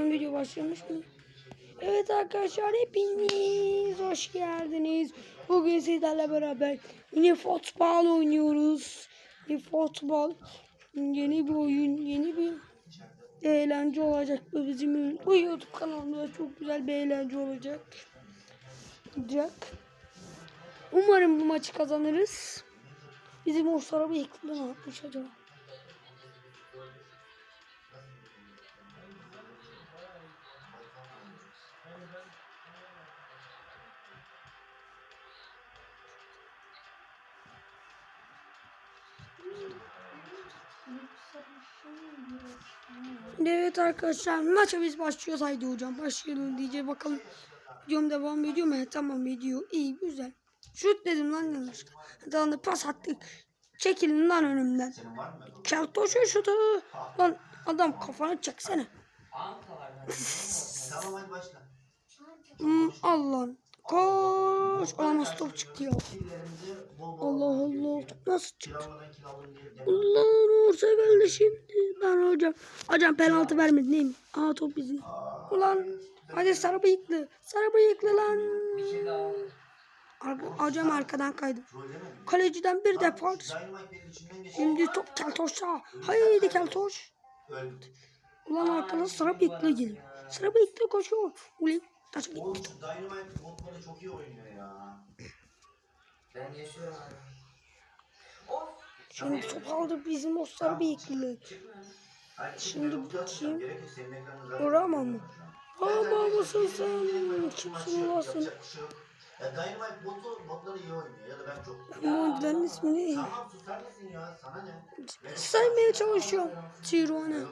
Bakalım video başlamış mı? Evet arkadaşlar hepiniz hoş geldiniz. Bugün sizlerle beraber yine futbol oynuyoruz. Yine futbol. Yeni bir oyun, yeni bir eğlence olacak bu bizim bu YouTube kanalımızda çok güzel bir eğlence olacak. Olacak. Umarım bu maçı kazanırız. Bizim o sarı bıyıklı ne yapmış acaba? Evet arkadaşlar maça biz başlıyoruz. Haydi hocam başlayalım diyeceğiz bakalım. Videom devam ediyor mu? Tamam ediyor. İyi güzel. Şut dedim lan yanlışlıkla tamam da pas attık çekilin lan önümden? Keltoş'un şutu. Lan adam kafanı çeksene. Tamam hadi başla. hmm, Koş olamaz top çıktı ya Allah Allah nasıl çıktı. Allah'ın orta geldi şimdi ben hocam hocam penaltı vermedi değil mi? Aa top bizim Aa, Ulan hadi sarı bıyıklı. Sarı bıyıklı lan. Arka, hocam arkadan kaydı. Kaleciden bir defa. Şimdi top keltoşa. Haydi keltoş. Ulan arkadan sarı bıyıklı geliyor. Sarı bıyıklı koşuyor. Ulan git. Oğlum şu Dynamite botları çok iyi oynuyor ya. Ben yaşıyorum hala. Of. Şimdi top aldı bizim o sarı bıyıklı. Hayır, Şimdi bakayım. Vuramam mı? Ama mısın sen? Kimsin ulan bir. Ya Dynamite botu, botları iyi oynuyor ya da ben çok. Oyuncuların ismi ne? Tamam susar mısın ya? Sana ne? Saymaya çalışıyorum. Açıyorum.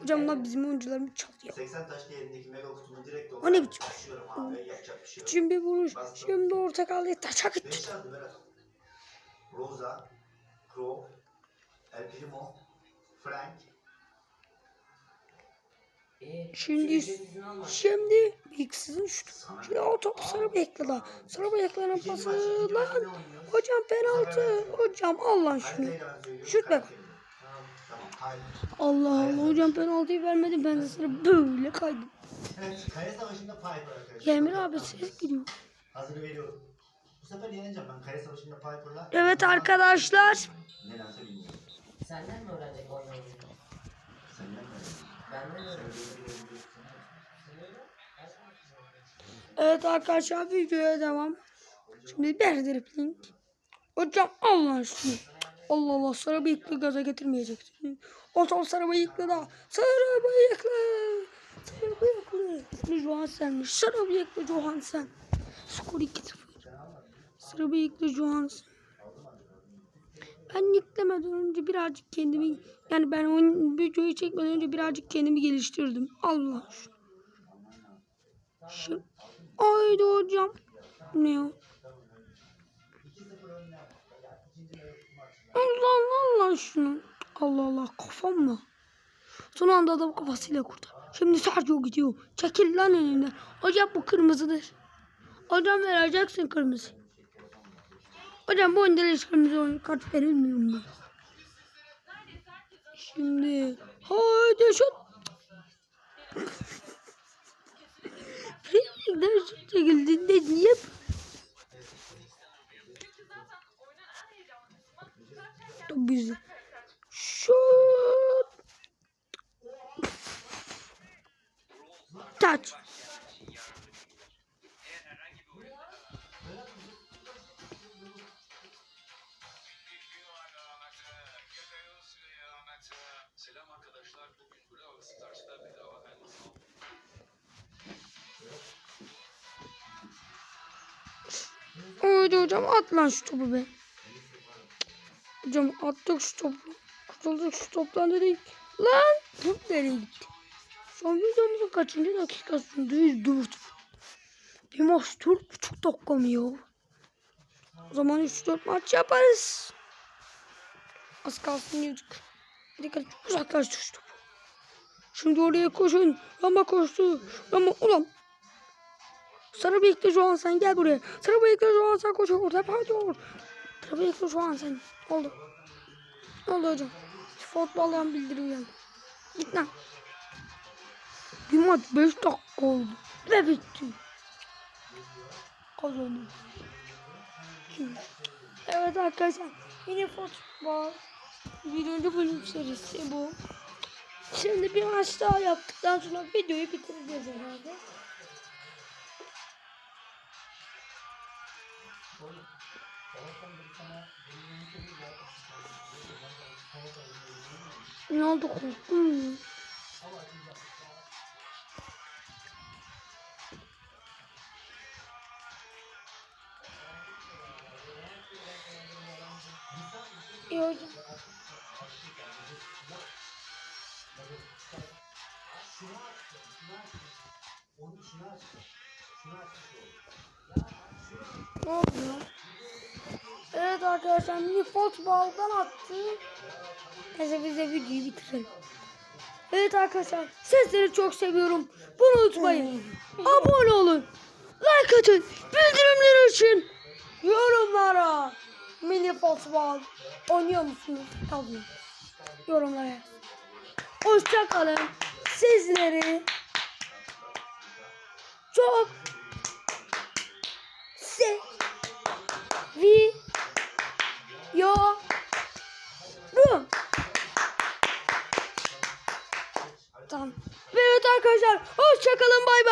Hocam lan bizim oyuncularımız çalıyor. 80 taş değerindeki mega kutumu direkt O ne biçim? bir şey. Şimdi vuruş. Şimdi orta kaldı. Taşa gitti. 5 yazdı Berat. Rosa, Crow, El Primo, Frank. Şimdi şimdi Biggs'in şutu. O top sarı bekle lan. Sarı beklenin İkinci pası lan. Hocam penaltı. Hocam şunu. Da ben söylüyorum. Şut be. Allah Allah hocam penaltıyı vermedi. Ben de sıra böyle kaydım. Evet, Kaya Savaşı'nda Piper arkadaşlar. Emir abi ses gidiyor. Hazırı veriyorum. Bu sefer yeneceğim ben Kaya Savaşı'nda Piper'la. Evet arkadaşlar. Nedense bilmiyorum. Senden mi öğrenecek oynamayı? Senden mi? Öğrenecek. Evet arkadaşlar videoya devam. Şimdi bir dribbling. Hocam Allah şunu. Allah Allah sarı bıyıklı gaza getirmeyeceksin. O top sarı bıyıklı da. Sarı bıyıklı. Sarı bıyıklı. Johansen'miş. Sarı bıyıklı Johansen. Skor 2-0. Sarı bıyıklı Johansen. Ben yüklemeden önce birazcık kendimi yani ben oyun videoyu çekmeden önce birazcık kendimi geliştirdim. Allah şunu. Şu. Haydi hocam. Ne o? Allah Allah Allah şunu. Allah Allah kafamla. Son anda adam kafasıyla kurtar. Şimdi Sergio gidiyor. Çekil lan önünden. Hocam bu kırmızıdır. Hocam vereceksin kırmızı. Hocam bu oyunda oyun kart verilmiyor mu? Şimdi haydi şut. Neden şut çekildiğinde niye Çok Haydi hocam at lan şu topu be. Hocam attık şu topu. Kurtulduk şu toptan dedik. Lan top nereye gitti? An videomuzun kaçıncı dakikasındayız? Dört. Bir maç dört buçuk dakika mı ya? O zaman 3-4 maç yaparız. Az kalsın yedik. Dikkat uzaklaştı şu topu. Şimdi oraya koşun. Rama koştu. Rama ulan Sarı bıyıklı Johan sen gel buraya. Sarı bıyıklı Johan sen koşuyor. Defator. Sarı bıyıklı Johan sen. Oldu. Ne oldu hocam? Futboldan bildiriyor. Git lan. Bir maç 5 dakika oldu. Ve bitti. Kazandık. Evet arkadaşlar. Yine futbol. Birinci bölüm serisi bu. Şimdi bir maç daha yaptıktan sonra videoyu bitireceğiz herhalde. Ne oldu korktun mu? İyi hocam. Ne oldu ya? Evet arkadaşlar mini futboldan attı. Neyse biz de videoyu bitirelim. Evet arkadaşlar sizleri çok seviyorum. Bunu unutmayın. Abone olun. Like atın. Bildirimleri açın. Yorumlara. Mini futbol. Oynuyor musunuz? Yazın. Yorumlara. Hoşçakalın. Sizleri çok seviyorum. Tamam. Ve evet arkadaşlar hoşçakalın bay bay.